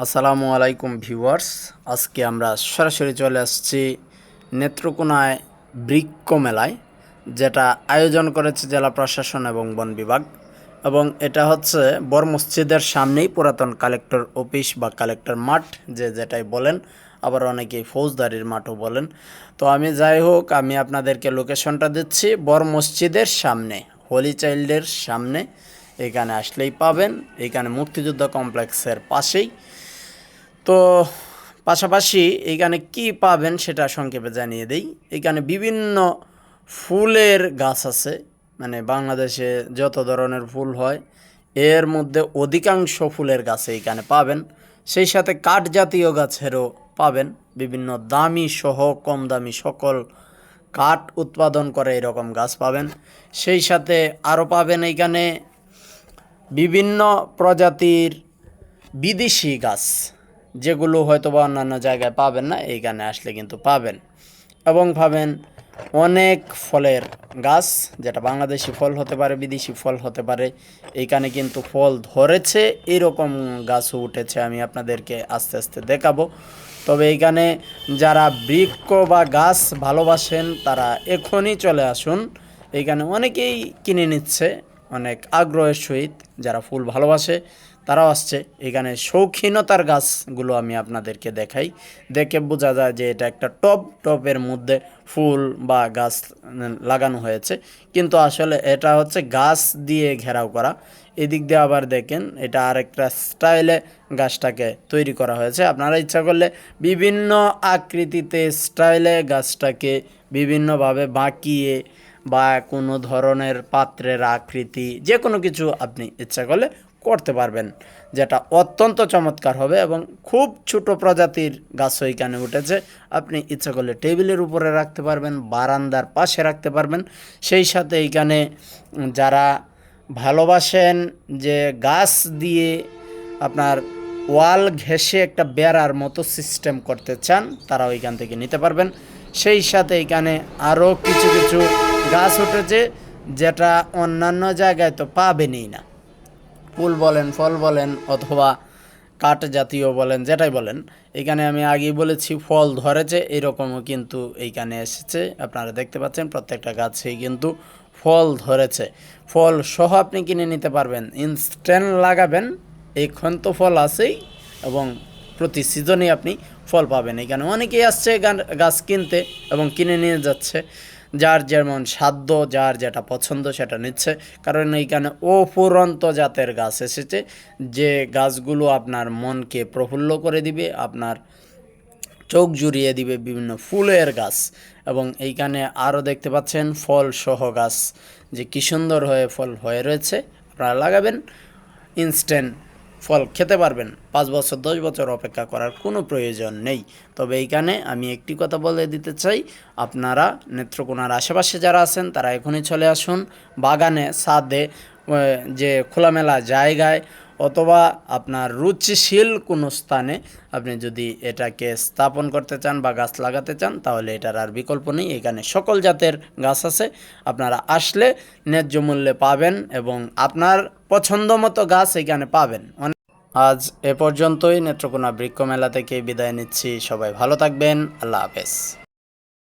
আসসালামু আলাইকুম ভিউয়ার্স। আজকে আমরা সরাসরি চলে আসছি নেত্রকোনায় বৃক্ষ মেলায়, যেটা আয়োজন করেছে জেলা প্রশাসন এবং বন বিভাগ। এবং এটা হচ্ছে বর মসজিদের সামনেই পুরাতন কালেক্টর অফিস বা কালেক্টর মাঠ, যে যেটাই বলেন, আবার অনেকে ফৌজদারির মাঠও বলেন। তো আমি যাই হোক, আমি আপনাদেরকে লোকেশনটা দিচ্ছি বর মসজিদের সামনে হোলি চাইল্ডের সামনে। এখানে আসলেই পাবেন। এখানে মুক্তিযুদ্ধ কমপ্লেক্সের পাশেই। তো, পাশাপাশি এইখানে কি পাবেন সেটা সংক্ষেপে জানিয়ে দিই। এখানে বিভিন্ন ফুলের গাছ আছে। মানে বাংলাদেশে যত ধরনের ফুল হয়, এর মধ্যে অধিকাংশ ফুলের গাছ এইখানে পাবেন। সেই সাথে কাঠ জাতীয় গাছেরও পাবেন। বিভিন্ন দামি সহ কম দামি সকল কাঠ উৎপাদন করে এরকম গাছ পাবেন। সেই সাথে আরও পাবেন এইখানে বিভিন্ন প্রজাতির বিদেশি গাছ, যেগুলো হয়তো বা অন্যান্য জায়গায় পাবেন না, এইখানে আসলে কিন্তু পাবেন। এবং পাবেন অনেক ফলের গাছ, যেটা বাংলাদেশি ফল হতে পারে, বিদেশি ফল হতে পারে, এইখানে কিন্তু ফল ধরেছে, এরকম গাছও উঠেছে, আমি আপনাদেরকে আস্তে আস্তে দেখাবো। তবে এইখানে যারা বৃক্ষ বা গাছ ভালোবাসেন, তারা এখনই চলে আসুন। এইখানে অনেকেই কিনে নিচ্ছে অনেক আগ্রহের সহিত যারা ফুল ভালোবাসে, তারাও আসছে। এখানে শৌখিনতার গাছগুলো আমি আপনাদেরকে দেখাই। দেখে বোঝা যায় যে এটা একটা টব টবের মধ্যে ফুল বা গাছ লাগানো হয়েছে। কিন্তু আসলে এটা হচ্ছে গাছ দিয়ে ঘেরাও করা। এদিক দিয়ে আবার দেখেন, এটা আরেকটা স্টাইলে গাছটাকে তৈরি করা হয়েছে। আপনারা ইচ্ছা করলে বিভিন্ন আকৃতিতে স্টাইলে গাছটাকে বিভিন্নভাবে বাঁকিয়ে বা কোনো ধরনের পাত্রের আকৃতি, যে কোনো কিছু আপনি ইচ্ছা করলে করতে পারবেন, যেটা অত্যন্ত চমৎকার হবে এবং খুব ছোট প্রজাতির গাছ ওইখানে উঠেছে। আপনি ইচ্ছা করলে টেবিলের উপরে রাখতে পারবেন, বারান্দার পাশে রাখতে পারবেন। সেই সাথে এইখানে যারা ভালোবাসেন যে গাছ দিয়ে আপনার ওয়াল ঘেঁষে একটা বেড়ার মতো সিস্টেম করতে চান তারা ওইখান থেকে নিতে পারবেন। সেই সাথে এখানে আরও কিছু কিছু গাছ উঠেছে, যেটা অন্যান্য জায়গায় তো পাবেনই না। ফুল বলেন, ফল বলেন, অথবা কাঠ জাতীয় বলেন, যেটাই বলেন, এখানে আমি আগেই বলেছি ফল ধরেছে, এরকমও কিন্তু এইখানে এসেছে। আপনারা দেখতে পাচ্ছেন প্রত্যেকটা গাছেই কিন্তু ফল ধরেছে। ফল সহ আপনি কিনে নিতে পারবেন। ইনস্ট্যান্ট লাগাবেন এখন তো ফল আছেই, এবং প্রতি সিজনেই আপনি ফল পাবেন। এখানে অনেকেই আসছে গাছ কিনতে এবং কিনে নিয়ে যাচ্ছে। যার যেমন সাধ্য, যার যেটা পছন্দ সেটা নিচ্ছে। কারণ এইখানে অফুরন্ত জাতের গাছ এসেছে। যে গাছগুলো আপনার মনকে প্রফুল্ল করে দিবে, আপনার চোখ জুড়িয়ে দিবে বিভিন্ন ফুলের গাছ। এবং এইখানে আরও দেখতে পাচ্ছেন ফল সহ গাছ। যে কী সুন্দর হয়ে ফল হয়ে রয়েছে, আপনারা লাগাবেন। ইনস্ট্যান্ট ফল খেতে পারবেন। পাঁচ বছর, দশ বছর অপেক্ষা করার কোনো প্রয়োজন নেই। তবে এইখানে আমি একটি কথা বলে দিতে চাই, আপনারা নেত্রকোনার আশেপাশে যারা আছেন, তারা এখনই চলে আসুন। বাগানে সাদে যে খোলামেলা জায়গায় অথবা আপনার রুচিশীল কোনো স্থানে আপনি যদি এটাকে স্থাপন করতে চান বা গাছ লাগাতে চান, তাহলে এটার আর বিকল্প নেই। এখানে সকল জাতের গাছ আছে। আপনারা আসলে ন্যায্য মূল্যে পাবেন এবং আপনার পছন্দ মতো গাছ এখানে পাবেন। আজ এ পর্যন্তই। নেত্রকোনা বৃক্ষ মেলা থেকে বিদায় নিচ্ছি। সবাই ভালো থাকবেন। আল্লাহ হাফেজ।